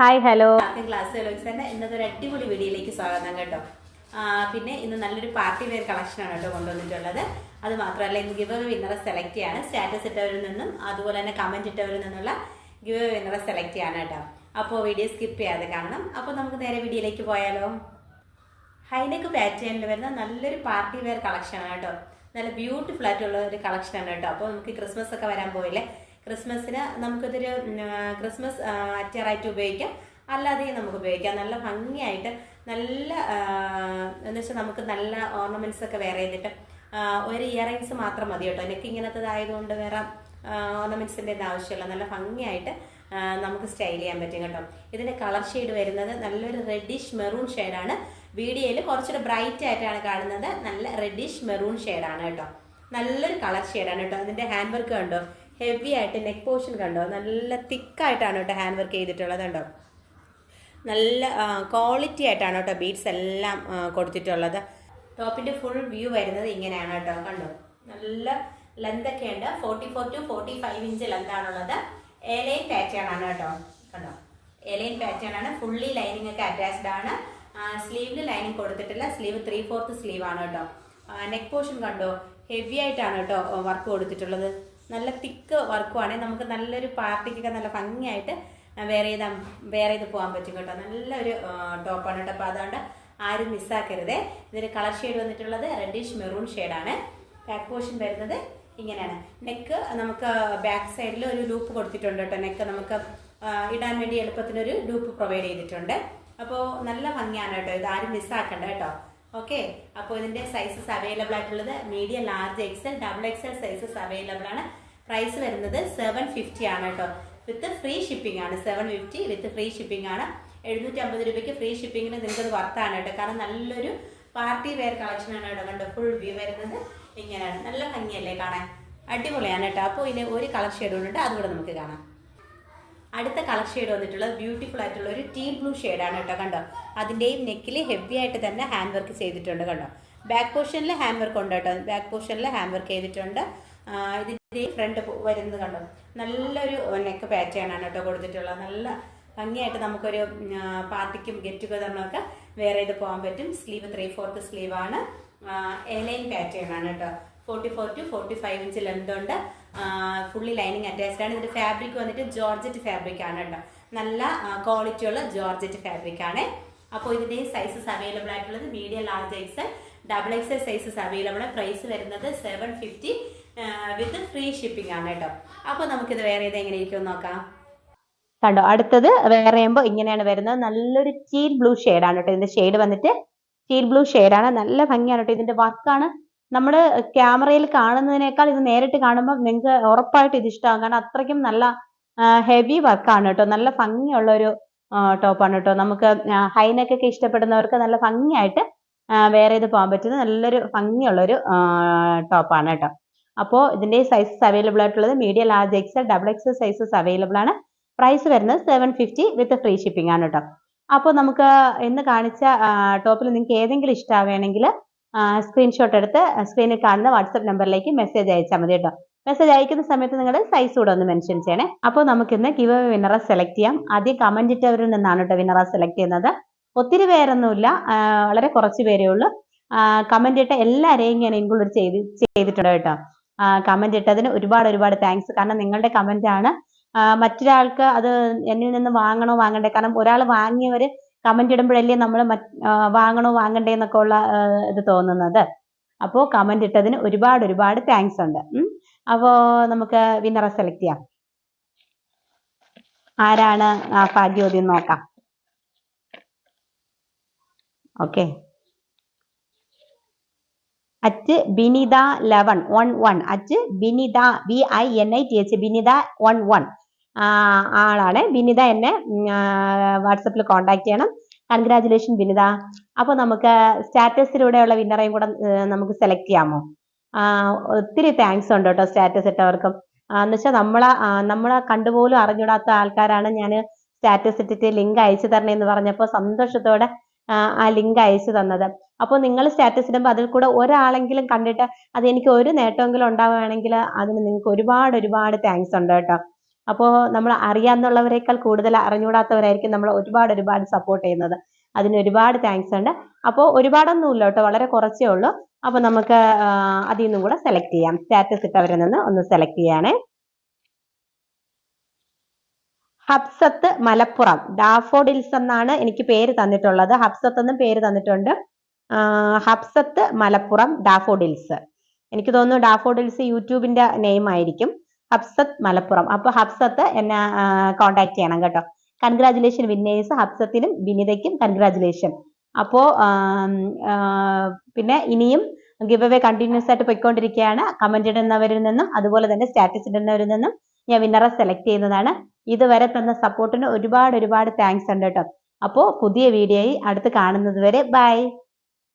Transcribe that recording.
Hi hello class കളക്ഷന്റെ ഇന്നത്തെ ഒരു അടിപൊളി വീഡിയോയിലേക്ക് സ്വാഗതം കേട്ടോ. പിന്നെ ഇന്ന് നല്ലൊരു പാർട്ടി വെയർ കളക്ഷനാണ് കേട്ടോ കൊണ്ടുവന്നിട്ടുള്ളത്. അത് മാത്രമല്ല ഇന്ന് ഗിവ് വിന്നറെ സെലക്ട് ചെയ്യാണ്. സ്റ്റാറ്റസ് ഇട്ടവരിൽ നിന്നും അതുപോലെ തന്നെ കമന്റ് ഇട്ടവരിൽ നിന്നുള്ള ഗിവ് വിന്നറെ സെലക്ട് ചെയ്യാണ് കേട്ടോ. അപ്പോൾ വീഡിയോ സ്കിപ്പ് ചെയ്യാതെ കാണണം. അപ്പോൾ നമുക്ക് നേരെ വീഡിയോയിലേക്ക് പോയാലോ. ഹൈനെക്ക് പാറ്റേണിൽ വരുന്ന നല്ലൊരു പാർട്ടി വെയർ കളക്ഷനാണ് കേട്ടോ. നല്ല ബ്യൂട്ടിഫുൾ ആയിട്ടുള്ള ഒരു കളക്ഷനാണ് കേട്ടോ. അപ്പോൾ നമുക്ക് ക്രിസ്മസ് ഒക്കെ വരാൻ പോയില്ലേ? ക്രിസ്മസിന് നമുക്കിതൊരു ക്രിസ്മസ് അറ്റയറായിട്ട് ഉപയോഗിക്കാം. അല്ലാതെ നമുക്ക് ഉപയോഗിക്കാം. നല്ല ഭംഗിയായിട്ട് നല്ല എന്ന് വെച്ചാൽ നമുക്ക് നല്ല ഓർണമെന്റ്സ് ഒക്കെ വേറെ ചെയ്തിട്ട് ഒരു ഇയറിങ്സ് മാത്രം മതി കേട്ടോ. എനിക്ക് ഇങ്ങനത്തെ ആയതുകൊണ്ട് വേറെ ഓർണമെന്റ്സിന്റെ ഒന്നും ആവശ്യമില്ല. നല്ല ഭംഗിയായിട്ട് നമുക്ക് സ്റ്റൈൽ ചെയ്യാൻ പറ്റും കേട്ടോ. ഇതിന്റെ കളർ ഷെയ്ഡ് വരുന്നത് നല്ലൊരു റെഡിഷ് മെറൂൺ ഷെയ്ഡാണ് വീഡിയോയിൽ കുറച്ചുകൂടെ ബ്രൈറ്റ് ആയിട്ടാണ് കാണുന്നത്. നല്ല റെഡിഷ് മെറൂൺ ഷെയ്ഡാണ് കേട്ടോ. നല്ലൊരു കളർ ഷെയ്ഡാണ് കേട്ടോ. അതിന്റെ ഹാൻഡ് വർക്ക് കണ്ടോ? ഹെവി ആയിട്ട് നെക്ക് പോർഷൻ കണ്ടോ? നല്ല തിക്കായിട്ടാണ് കേട്ടോ ഹാൻഡ് വർക്ക് ചെയ്തിട്ടുള്ളത് കണ്ടോ? നല്ല ക്വാളിറ്റി ആയിട്ടാണ് കേട്ടോ ബീഡ്സ് എല്ലാം കൊടുത്തിട്ടുള്ളത്. ടോപ്പിന്റെ ഫുൾ വ്യൂ വരുന്നത് ഇങ്ങനെയാണ് കേട്ടോ കണ്ടോ? നല്ല ലെന്ത് ഒക്കെ ഉണ്ട്. Forty four to forty five inch length ആണുള്ളത്. എലൈൻ പാറ്റേൺ ആണ് കേട്ടോ കണ്ടോ? എലൈൻ പാറ്റേൺ ആണ്. ഫുള്ളി ലൈനിങ് ഒക്കെ അറ്റാച്ച്ഡ് ആണ്. സ്ലീവിൽ ലൈനിങ് കൊടുത്തിട്ടില്ല സ്ലീവ് ത്രീ ഫോർത്ത് സ്ലീവ് ആണ് കേട്ടോ. നെക്ക് പോർഷൻ കണ്ടോ? ഹെവി ആയിട്ടാണ് കേട്ടോ വർക്ക് കൊടുത്തിട്ടുള്ളത്. നല്ല തിക്ക് വർക്കുമാണ് നമുക്ക് നല്ലൊരു പാർട്ടിക്കൊക്കെ നല്ല ഭംഗിയായിട്ട് വേറെ ചെയ്താ വേറെ ഇത് പോകാൻ പറ്റും കേട്ടോ. നല്ലൊരു ടോപ്പാണ് കേട്ടോ. അപ്പോൾ അതുകൊണ്ട് ആരും മിസ്സാക്കരുതേ. ഇതിന് കളർ ഷെയ്ഡ് വന്നിട്ടുള്ളത് റെഡിഷ് മെറൂൺ ഷെയ്ഡാണ്. ബാക്ക് പോർഷൻ വരുന്നത് ഇങ്ങനെയാണ്. നെക്ക് നമുക്ക് ബാക്ക് സൈഡിൽ ഒരു ലൂപ്പ് കൊടുത്തിട്ടുണ്ട് കേട്ടോ. നെക്ക് നമുക്ക് ഇടാൻ വേണ്ടി എളുപ്പത്തിനൊരു ലൂപ്പ് പ്രൊവൈഡ് ചെയ്തിട്ടുണ്ട്. അപ്പോൾ നല്ല ഭംഗിയാണ് കേട്ടോ. ഇത് ആരും മിസ്സാക്കണ്ട കേട്ടോ. ഓക്കെ. അപ്പോൾ ഇതിന്റെ സൈസസ് അവൈലബിൾ ആയിട്ടുള്ളത് medium large XL double XL sizes available ആണ്. പ്രൈസ് വരുന്നത് സെവൻ ഫിഫ്റ്റി ആണ് കേട്ടോ. വിത്ത് ഫ്രീ ഷിപ്പിംഗ് ആണ്. Seven fifty with free shipping ആണ്. എഴുന്നൂറ്റി അമ്പത് രൂപയ്ക്ക് ഫ്രീ ഷിപ്പിംഗിന് നിങ്ങൾക്ക് അത് വർത്താണ് കേട്ടോ. കാരണം നല്ലൊരു പാർട്ടി വെയർ കളക്ഷൻ ആണ് കേട്ടോ. കണ്ടോ? ഫുൾ വ്യൂ വരുന്നത് ഇങ്ങനെയാണ്. നല്ല ഭംഗിയല്ലേ കാണാൻ? അടിപൊളിയാണ് കേട്ടോ. അപ്പോൾ ഇതിന് ഒരു കളർ ഷെയ്ഡ് കൊണ്ടിട്ട് അതുകൂടെ നമുക്ക് കാണാം. അടുത്ത കളർ ഷെയ്ഡ് വന്നിട്ടുള്ളത് ബ്യൂട്ടിഫുൾ ആയിട്ടുള്ള ഒരു ടീ ബ്ലൂ ആണ് കേട്ടോ. കണ്ടോ? അതിന്റെയും നെക്കിൽ ഹെവി ആയിട്ട് തന്നെ ഹാൻഡ് വർക്ക് ചെയ്തിട്ടുണ്ട് കണ്ടോ? ബാക്ക് പോർഷനിൽ ഹാൻഡ് വർക്ക് ഉണ്ട് കേട്ടോ. ബാക്ക് പോർഷനിൽ ഹാൻഡ് വർക്ക് ചെയ്തിട്ടുണ്ട്. ആ, ഇതിന്റെ ഫ്രണ്ട് വരുന്നത് കണ്ടോ? നല്ലൊരു നെക്ക് പാറ്റേൺ ആണ് കേട്ടോ കൊടുത്തിട്ടുള്ളത്. നല്ല ഭംഗിയായിട്ട് നമുക്കൊരു പാർട്ടിക്കും ഗെറ്റ് ടുഗദറിനൊക്കെ വേറെ ഇത് പോകാൻ പറ്റും. സ്ലീവ് ത്രീ ഫോർത്ത് സ്ലീവ് ആണ് എലൈൻ പാറ്റേൺ ആണ് കേട്ടോ. Forty four to forty five inch length ഉണ്ട് ഫുള്ളി ലൈനിങ് അറ്റാച്ച്ഡ് ആണ്. ഇതിന്റെ ഫാബ്രിക് വന്നിട്ട് ജോർജറ്റ് ഫാബ്രിക് ആണ് കേട്ടോ. നല്ല ക്വാളിറ്റി ഉള്ള ജോർജറ്റ് ഫാബ്രിക് ആണ്. അപ്പോൾ ഇതിന്റെ സൈസസ് അവൈലബിൾ ആയിട്ടുള്ളത് medium large size double X sizes available price വരുന്നത് seven fifty with free shipping ആണ് കേട്ടോ. അപ്പോൾ നമുക്കിത് വേറെ ഇത് എങ്ങനെ ഇരിക്കും നോക്കാം. കണ്ടോ അടുത്തത് വേറെ ചെയ്യുമ്പോൾ ഇങ്ങനെയാണ് വരുന്നത്. നല്ലൊരു ചീൽ ബ്ലൂ ആണ് കേട്ടോ. ഇതിന്റെ ഷെയ്ഡ് വന്നിട്ട് ചീൽ ബ്ലൂ ആണ്. നല്ല ഭംഗിയാണ് കേട്ടോ. ഇതിന്റെ വർക്കാണ് നമ്മൾ ക്യാമറയിൽ കാണുന്നതിനേക്കാൾ ഇത് നേരിട്ട് കാണുമ്പോൾ നിങ്ങൾക്ക് ഉറപ്പായിട്ട് ഇത് ഇഷ്ടമാകും. കാരണം അത്രയ്ക്കും നല്ല ഹെവി വർക്കാണ് കേട്ടോ. നല്ല ഭംഗിയുള്ള ഒരു ടോപ്പാണ് കേട്ടോ. നമുക്ക് ഹൈനൊക്കെ ഇഷ്ടപ്പെടുന്നവർക്ക് നല്ല ഭംഗിയായിട്ട് വേറെ ഇത് പോകാൻ പറ്റുന്ന നല്ലൊരു ഭംഗിയുള്ളൊരു ടോപ്പാണ് കേട്ടോ. അപ്പോൾ ഇതിന്റെ സൈസസ് അവൈലബിൾ ആയിട്ടുള്ളത് medium large XL double XL sizes available ആണ്. പ്രൈസ് വരുന്നത് seven fifty with free shipping ആണ് കേട്ടോ അപ്പോൾ നമുക്ക് ഇന്ന് കാണിച്ച ടോപ്പിൽ നിങ്ങൾക്ക് ഏതെങ്കിലും ഇഷ്ടമാവുകയാണെങ്കിൽ സ്ക്രീൻഷോട്ട് എടുത്ത് സ്ക്രീനിൽ കാണുന്ന വാട്സപ്പ് നമ്പറിലേക്ക് മെസ്സേജ് അയച്ചാൽ മതി കേട്ടോ മെസ്സേജ് അയക്കുന്ന സമയത്ത് നിങ്ങളുടെ സൈസ് കൂടെ ഒന്ന് മെൻഷൻ ചെയ്യണേ. അപ്പോൾ നമുക്ക് ഇന്ന് ഗിവ് വിന്നറെ സെലക്ട് ചെയ്യാം. ആദ്യം കമന്റ് ഇട്ടവരിൽ നിന്നാണ് കേട്ടോ വിന്നറെ സെലക്ട് ചെയ്യുന്നത്. ഒത്തിരി പേരൊന്നുമില്ല വളരെ കുറച്ച് പേരേ ഉള്ളൂ. കമന്റ് ഇട്ട എല്ലാവരെയും ഞാൻ ഇൻക്ലൂഡ് ചെയ്ത് ചെയ്തിട്ടുണ്ട് കേട്ടോ കമന്റ് ഇട്ടതിന് ഒരുപാട് ഒരുപാട് താങ്ക്സ് കാരണം നിങ്ങളുടെ കമന്റ് ആണ്. മറ്റൊരാൾക്ക് അത് എന്നിൽ നിന്ന് വാങ്ങണോ വാങ്ങണ്ടേ? കാരണം ഒരാൾ വാങ്ങിയവര് കമന്റ് ഇടുമ്പോഴല്ലേ നമ്മൾ വാങ്ങണോ വാങ്ങണ്ടേ എന്നൊക്കെ ഉള്ള ഇത് തോന്നുന്നത്. അപ്പോൾ കമന്റ് ഇട്ടതിന് ഒരുപാട് ഒരുപാട് താങ്ക്സ് ഉണ്ട്. അപ്പോൾ അപ്പോ നമുക്ക് വിന്നറെ സെലക്ട് ചെയ്യാം. ആരാണ് ഭാഗ്യവതി നോക്കാം. Okay at Binitha eleven one one. At Binitha B I N I T H Binitha one one. ആളാണ്. ബിനിത എന്നെ വാട്സപ്പിൽ കോൺടാക്ട് ചെയ്യണം. കൺഗ്രാചുലേഷൻ ബിനിത. അപ്പോൾ നമുക്ക് സ്റ്റാറ്റസിലൂടെയുള്ള വിന്നറേയും കൂടെ നമുക്ക് സെലക്ട് ചെയ്യാമോ? ഒത്തിരി താങ്ക്സ് ഉണ്ട് കേട്ടോ സ്റ്റാറ്റസ് ഇട്ടവർക്കും. എന്ന് വെച്ചാൽ നമ്മളെ നമ്മളെ കണ്ടുപോലും അറിഞ്ഞൂടാത്ത ആൾക്കാരാണ് ഞാൻ സ്റ്റാറ്റസ് ഇട്ടിട്ട് ലിങ്ക് അയച്ചു തരണേ എന്ന് പറഞ്ഞപ്പോൾ സന്തോഷത്തോടെ ആ, ലിങ്ക് അയച്ചു തന്നത്. അപ്പോൾ നിങ്ങൾ സ്റ്റാറ്റസ് ഇടുമ്പോൾ അതിൽ കൂടെ ഒരാളെങ്കിലും കണ്ടിട്ട് അത് എനിക്ക് ഒരു നേട്ടമെങ്കിലും ഉണ്ടാവുകയാണെങ്കിൽ അതിന് നിങ്ങൾക്ക് ഒരുപാട് ഒരുപാട് താങ്ക്സ് ഉണ്ട് കേട്ടോ. അപ്പോൾ നമ്മൾ അറിയാവുന്നവരെക്കാൾ കൂടുതൽ അറിഞ്ഞുകൂടാത്തവരായിരിക്കും നമ്മൾ ഒരുപാട് ഒരുപാട് സപ്പോർട്ട് ചെയ്യുന്നത്. അതിന് ഒരുപാട് താങ്ക്സ് ഉണ്ട്. അപ്പോൾ ഒരുപാടൊന്നുമില്ല കേട്ടോ വളരെ കുറച്ചേ ഉള്ളൂ. അപ്പോൾ നമുക്ക് അതിൽ നിന്നും കൂടെ സെലക്ട് ചെയ്യാം. സ്റ്റാറ്റസ് ഇട്ടവരിൽ നിന്ന് ഒന്ന് സെലക്ട് ചെയ്യാനേ ഹബ്സത്ത് മലപ്പുറം. ഡാഫോഡിൽസ് എന്നാണ് എനിക്ക് പേര് തന്നിട്ടുള്ളത്. ഹബ്സത്ത് എന്നും പേര് തന്നിട്ടുണ്ട്. ഹബ്സത്ത് മലപ്പുറം ഡാഫോഡിൽസ്. എനിക്ക് തോന്നുന്നു ഡാഫോഡിൽസ് യൂട്യൂബിന്റെ നെയിം ആയിരിക്കും. ഹബ്സത്ത് മലപ്പുറം. അപ്പൊ ഹബ്സത്ത് എന്നെ കോണ്ടാക്ട് ചെയ്യണം കേട്ടോ. കൺഗ്രാചുലേഷൻ വിന്നേഴ്സ് ഹബ്സത്തിനും വിനിതയ്ക്കും കൺഗ്രാചുലേഷൻ അപ്പോ പിന്നെ ഇനിയും ഗിവ് അവേ കണ്ടിന്യൂസ് ആയിട്ട് പോയിക്കൊണ്ടിരിക്കുകയാണ്. കമന്റ് ഇടുന്നവരിൽ നിന്നും അതുപോലെ തന്നെ സ്റ്റാറ്റസ് ഇടുന്നവരിൽ നിന്നും ഞാൻ വിന്നറെ സെലക്ട് ചെയ്യുന്നതാണ്. ഇതുവരെ തന്ന സപ്പോർട്ടിന് ഒരുപാട് ഒരുപാട് താങ്ക്സ് ഉണ്ട് കേട്ടോ. അപ്പോൾ പുതിയ വീഡിയോയിൽ അടുത്ത് കാണുന്നത് വരെ ബൈ